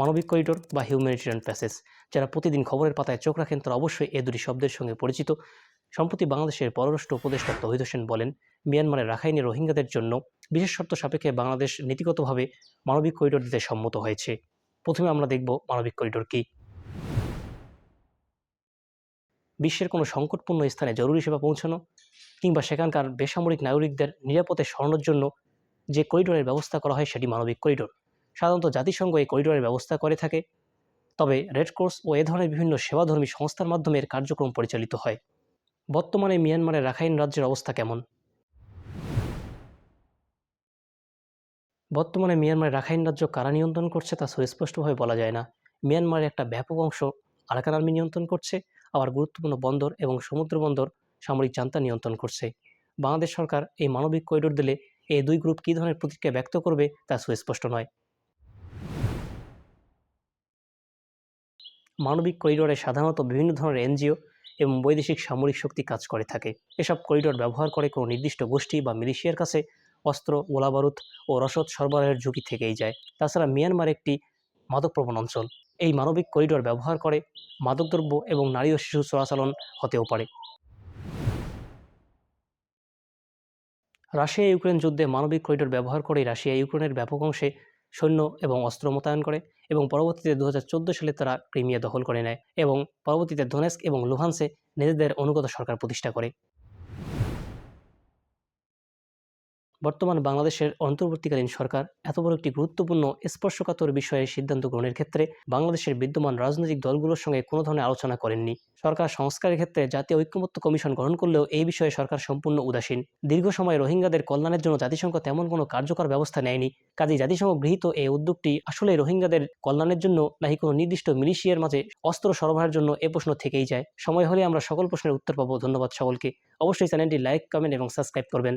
মানবিক করিডোর বা humanitarian passage, যারা প্রতিদিন খবরের পাতায় চোখ রাখেন তারা অবশ্যই এ দুটি শব্দের সঙ্গে পরিচিত। সম্প্রতি বাংলাদেশের পররাষ্ট্র উপদেষ্টা তহিদ হোসেন বলেন, মিয়ানমারের রাখাইনে রোহিঙ্গাদের জন্য বিশেষ শর্ত সাপেক্ষে বাংলাদেশ নীতিগতভাবে মানবিক করিডোর দিতে সম্মত হয়েছে। প্রথমে আমরা দেখব মানবিক করিডোর কী। বিশ্বের কোনো সংকটপূর্ণ স্থানে জরুরি সেবা পৌঁছানো কিংবা সেখানকার বেসামরিক নাগরিকদের নিরাপদে সরানোর জন্য যে করিডোরের ব্যবস্থা করা হয় সেটি মানবিক করিডোর। সাধারণত জাতিসংঘ এই করিডোরের ব্যবস্থা করে থাকে। তবে রেড রেডক্রস ও এ ধরনের বিভিন্ন সেবাধর্মী সংস্থার মাধ্যমে এর কার্যক্রম পরিচালিত হয়। বর্তমানে মিয়ানমারের রাখাইন রাজ্যের অবস্থা কেমন? বর্তমানে মিয়ানমারের রাখাইন রাজ্য কারা নিয়ন্ত্রণ করছে তা সুস্পষ্টভাবে বলা যায় না। মিয়ানমারের একটা ব্যাপক অংশ আরাকান আর্মি নিয়ন্ত্রণ করছে, আবার গুরুত্বপূর্ণ বন্দর এবং সমুদ্র বন্দর সামরিক জান্তা নিয়ন্ত্রণ করছে। বাংলাদেশ সরকার এই মানবিক করিডোর দিলে এই দুই গ্রুপ কী ধরনের প্রতিক্রিয়া ব্যক্ত করবে তা সুস্পষ্ট নয়। মানবিক করিডোরে সাধারণত বিভিন্ন ধরনের এনজিও এবং বৈদেশিক সামরিক শক্তি কাজ করে থাকে। এসব করিডোর ব্যবহার করে কোনো নির্দিষ্ট গোষ্ঠী বা মিলিশিয়ার কাছে অস্ত্র গোলাবারুদ ও রসদ সরবরাহের ঝুঁকি থেকেই যায়। তাছাড়া মিয়ানমার একটি মাদকপ্রবণ অঞ্চল। এই মানবিক করিডোর ব্যবহার করে মাদকদ্রব্য এবং নারী ও শিশু চোরাচালন হতেও পারে। রাশিয়া ইউক্রেন যুদ্ধে মানবিক করিডোর ব্যবহার করে রাশিয়া ইউক্রেনের ব্যাপক অংশে সৈন্য এবং অস্ত্র মোতায়েন করে এবং পরবর্তীতে দু হাজার চোদ্দ সালে তারা ক্রিমিয়া দখল করে নেয় এবং পরবর্তীতে ধনেস্ক এবং লুহানসে নিজেদের অনুগত সরকার প্রতিষ্ঠা করে। বর্তমান বাংলাদেশের অন্তর্বর্তীকালীন সরকার এত বড় একটি গুরুত্বপূর্ণ স্পর্শকাতর বিষয়ে সিদ্ধান্ত গ্রহণের ক্ষেত্রে বাংলাদেশের বিদ্যমান রাজনৈতিক দলগুলোর সঙ্গে কোনো ধরনের আলোচনা করেননি। সরকার সংস্কারের ক্ষেত্রে জাতীয় ঐক্যমত্য কমিশন গঠন করলেও এই বিষয়ে সরকার সম্পূর্ণ উদাসীন। দীর্ঘ সময় রোহিঙ্গাদের কল্যাণের জন্য জাতিসংঘ তেমন কোনো কার্যকর ব্যবস্থা নেয়নি। কাজে জাতিসংঘ গৃহীত এই উদ্যোগটি আসলে রোহিঙ্গাদের কল্যাণের জন্য নাকি কোনো নির্দিষ্ট মিলিশিয়ার মাঝে অস্ত্র সরবরাহের জন্য এ প্রশ্ন থেকেই যায়। সময় হলে আমরা সকল প্রশ্নের উত্তর পাবো। ধন্যবাদ সকলকে। অবশ্যই চ্যানেলটি লাইক, কমেন্ট এবং সাবস্ক্রাইব করবেন।